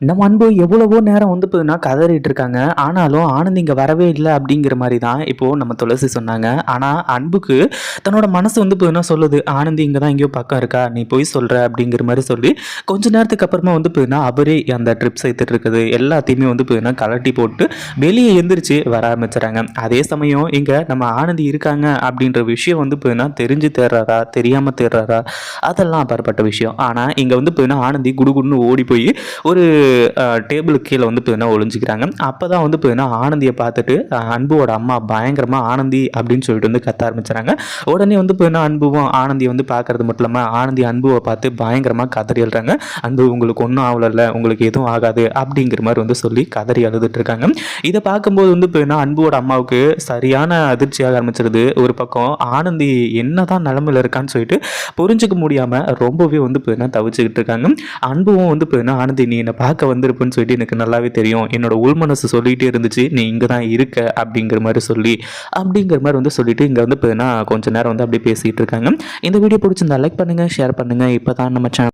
நம்ம அன்பு எவ்வளவோ நேரம் வந்து பார்த்தீங்கன்னா கதறிட்டு இருக்காங்க ஆனாலும் ஆனந்த் இங்கே வரவே இல்லை அப்படிங்கிற மாதிரி தான் இப்போது நம்ம துளசி சொன்னாங்க. ஆனால் அன்புக்கு தன்னோட மனசு வந்து பார்த்தீங்கன்னா சொல்லுது ஆனந்தி இங்கே தான் எங்கேயோ பக்கம் இருக்கா? நீ போய் சொல்கிற அப்படிங்கிற மாதிரி சொல்லி கொஞ்ச நேரத்துக்கு அப்புறமா வந்து பார்த்தீங்கன்னா அவரே அந்த ட்ரிப் சேர்த்துட்டு இருக்குது. எல்லாத்தையுமே வந்து பார்த்தீங்கன்னா கலட்டி போட்டு வெளியே எந்திரிச்சு வர ஆரம்பிச்சுறாங்க அதே சமயம் இங்கே நம்ம ஆனந்தி இருக்காங்க அப்படின்ற விஷயம் வந்து பார்த்தீங்கன்னா தெரிஞ்சு தேர்றாரா தெரியாமல் தேர்றாரா அதெல்லாம் அப்பாற்பட்ட விஷயம். ஆனால் இங்கே வந்து பார்த்தீங்கன்னா ஆனந்தி குடுகுடுன்னு ஓடி போய் ஒரு டேபிளுக்கு கீழே வந்து பார்த்தீங்கன்னா ஒளிஞ்சிக்கிறாங்க. அப்போ தான் வந்து பார்த்தீங்கன்னா ஆனந்தியை பார்த்துட்டு அஹ், அன்புவோட அம்மா பயங்கரமாக ஆனந்தி அப்படின்னு சொல்லிட்டு வந்து கத்த ஆரம்பிச்சுறாங்க. உடனே வந்து பார்த்தீங்கன்னா அன்புவும் ஆனந்தியை வந்து பார்க்கறது மட்டும் இல்லாமல் ஆனந்தி அன்புவை பார்த்து பயங்கரமாக கதறி எழுறாங்க அன்பு உங்களுக்கு ஒன்றும் ஆகலை உங்களுக்கு எதுவும் ஆகாது அப்படிங்கிற மாதிரி வந்து சொல்லி கதறி அழுதுட்டு இருக்காங்க. இதை பார்க்கும்போது வந்து பார்த்தீங்கன்னா அன்புவோட அம்மாவுக்கு சரியான அதிர்ச்சியாக ஆரம்பிச்சிருது. ஒரு பக்கம் ஆனந்தி என்னதான் நிலமையில் இருக்கான்னு சொல்லிட்டு புரிஞ்சுக்க முடியாமல் ரொம்பவே வந்து பார்த்தீங்கன்னா தவிச்சுக்கிட்டு இருக்காங்க. அன்புவும் வந்து பார்த்தீங்கன்னா ஆனந்தி நீ என்னை பார்க்க வந்திருப்புன்னு சொல்லிட்டு எனக்கு நல்லாவே தெரியும். என்னோட உள் மனசு சொல்லிகிட்டே இருந்துச்சு நீ இங்கே தான் இருக்க அப்படிங்கிற மாதிரி சொல்லி அப்படிங்கிற மாதிரி வந்து சொல்லிட்டு இங்கே வந்து பார்த்தீங்கன்னா கொஞ்ச நேரம் வந்து அப்படியே பேசிகிட்டு இருக்காங்க. இந்த வீடியோ பிடிச்சிருந்தா லைக் பண்ணுங்கள் ஷேர் பண்ணுங்கள் இப்போ தான் நம்ம சேனல்